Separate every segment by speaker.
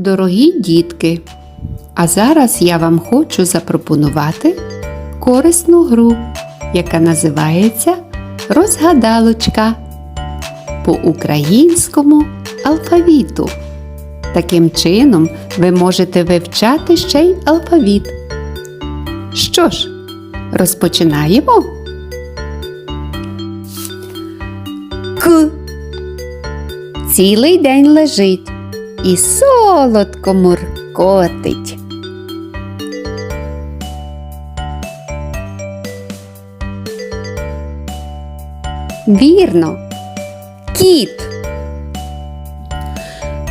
Speaker 1: Дорогі дітки! А зараз я вам хочу запропонувати корисну гру, яка називається Розгадалочка по українському алфавіту. Таким чином ви можете вивчати ще й алфавіт. Що ж, розпочинаємо? К. Цілий день лежить і солодко муркотить. Вірно. Кіт.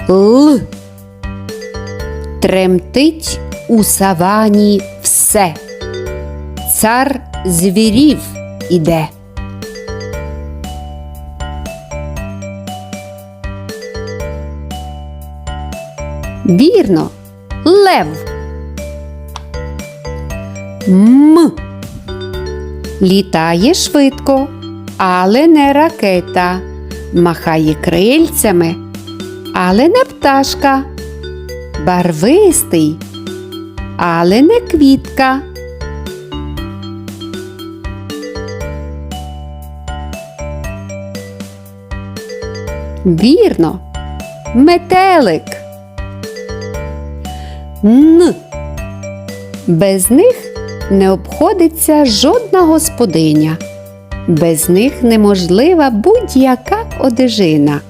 Speaker 1: Л. Тремтить у савані все. Цар звірів іде. Вірно. Лев. М. Літає швидко, але не ракета. Махає крильцями, але не пташка. Барвистий, але не квітка. Вірно, метелик. Н. Без них не обходиться жодна господиня. Без них неможлива будь-яка одежина.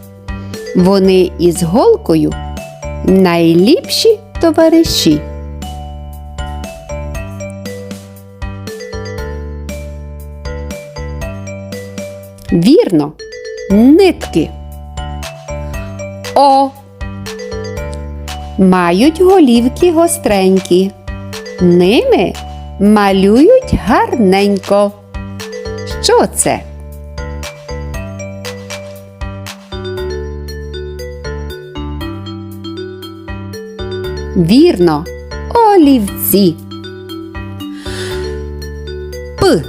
Speaker 1: Вони із голкою найліпші товариші. Вірно, нитки. О. Мають голівки гостренькі. Ними малюють гарненько. Що це? Вірно, олівці. П.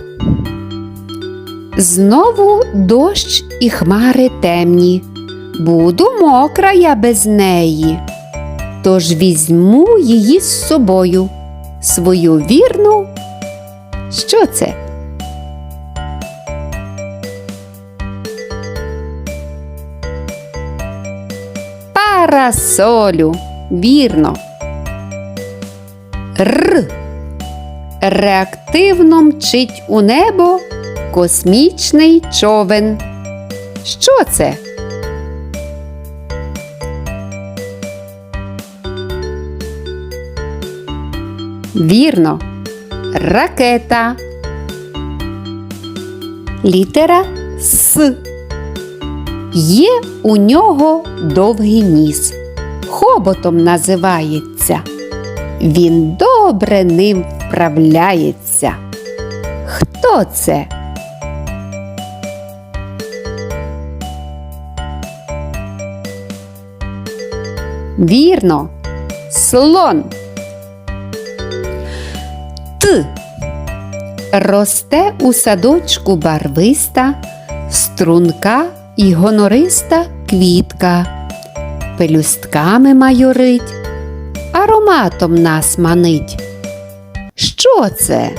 Speaker 1: Знову дощ і хмари темні. Буду мокра я без неї. Тож візьму її з собою, свою вірну. Що це? Парасолю. Вірно. Р. Реактивно мчить у небо космічний човен. Що це? Вірно. Ракета. Літера С. Є у нього довгий ніс. Хоботом називається. Він добре ним вправляється. Хто це? Вірно, слон. Росте у садочку барвиста, струнка і гонориста квітка. Пелюстками майорить, ароматом нас манить. Що це?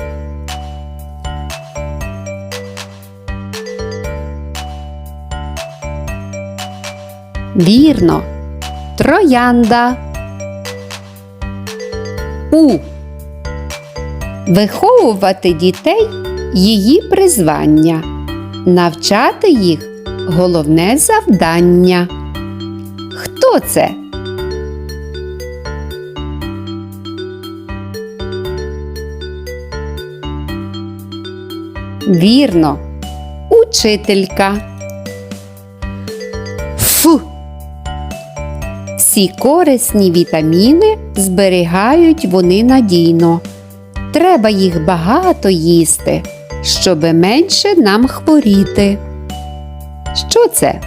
Speaker 1: Вірно, троянда. У. Виховувати дітей її призвання, навчати їх головне завдання. Хто це? Вірно, учителька. Ф. Всі корисні вітаміни зберігають вони надійно. Треба їх багато їсти, щоби менше нам хворіти. Що це?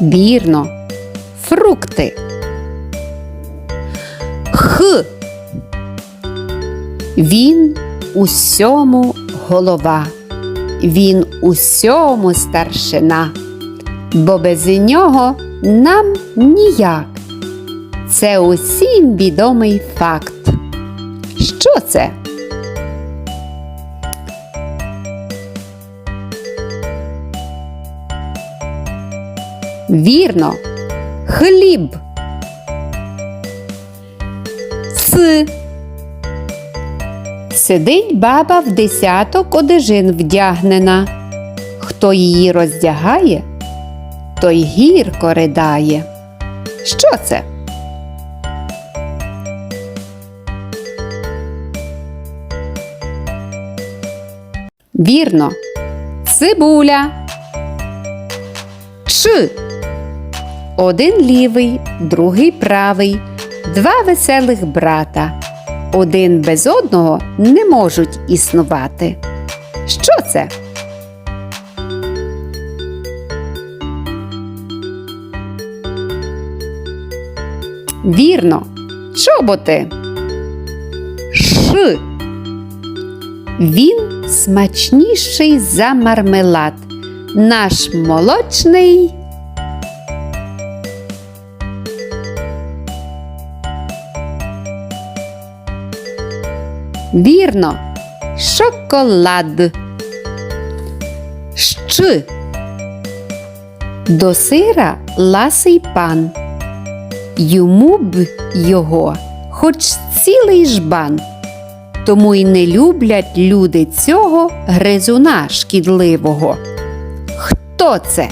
Speaker 1: Вірно, фрукти. Х. Він усьому голова. Він усьому старшина, бо без нього нам ніяк. Це усім відомий факт. Що це? Вірно, хліб. С. Сидить баба в десяток одежин вдягнена. Хто її роздягає, той гірко ридає. Що це? Вірно, цибуля. Ч. Один лівий, другий правий, два веселих брата. Один без одного не можуть існувати. Що це? Вірно, чоботи. Ш. Він смачніший за мармелад. Наш молочний. Вірно, шоколад. Щ. До сира ласий пан. Йому б його, хоч цілий жбан. Тому й не люблять люди цього гризуна шкідливого. Хто це?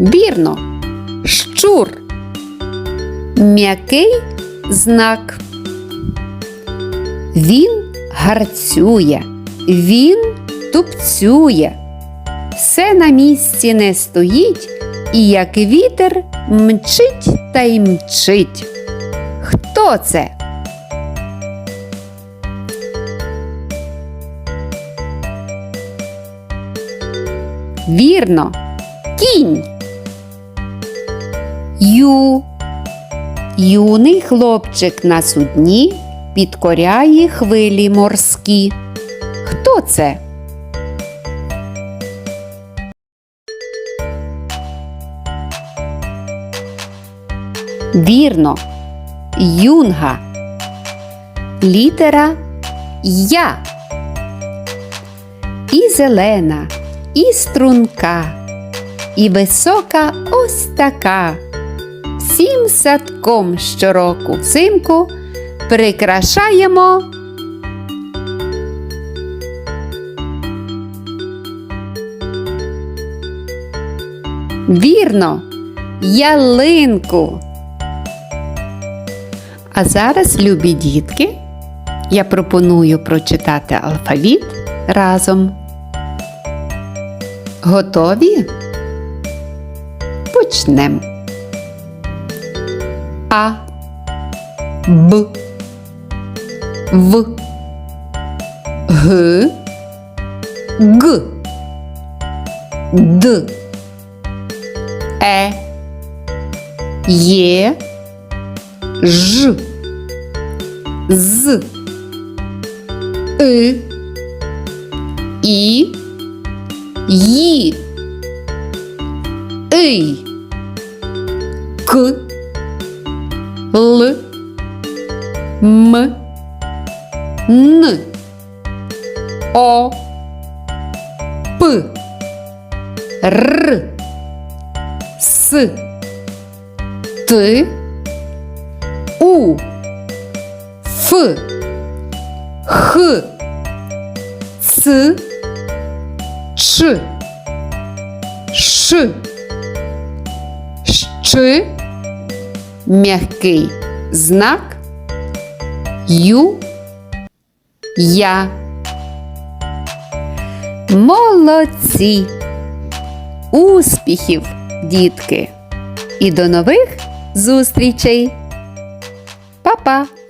Speaker 1: Вірно, щур. М'який знак. Він гарцює, він тупцює. Все на місці не стоїть, і як вітер мчить та й мчить. Хто це? Вірно, кінь. Ю. Юний хлопчик на судні підкоряє хвилі морські. Хто це? Вірно, юнга. Літера Я. І зелена, і струнка, і висока ось така. Всім садком щороку взимку прикрашаємо. Вірно, ялинку. А зараз, любі дітки, я пропоную прочитати алфавіт разом. Готові? Почнемо. А, Б, В, Г, Г, Д, Е, Є, Ж, З, И, І, Ї, Ий, К, Л, М, Н, О, П, Р, С, Т, У, Ф, Х, Ц, Ч, Ш, Щ, м'який знак Ю, Я. Молодці! Успіхів, дітки! І до нових зустрічей! Па-па!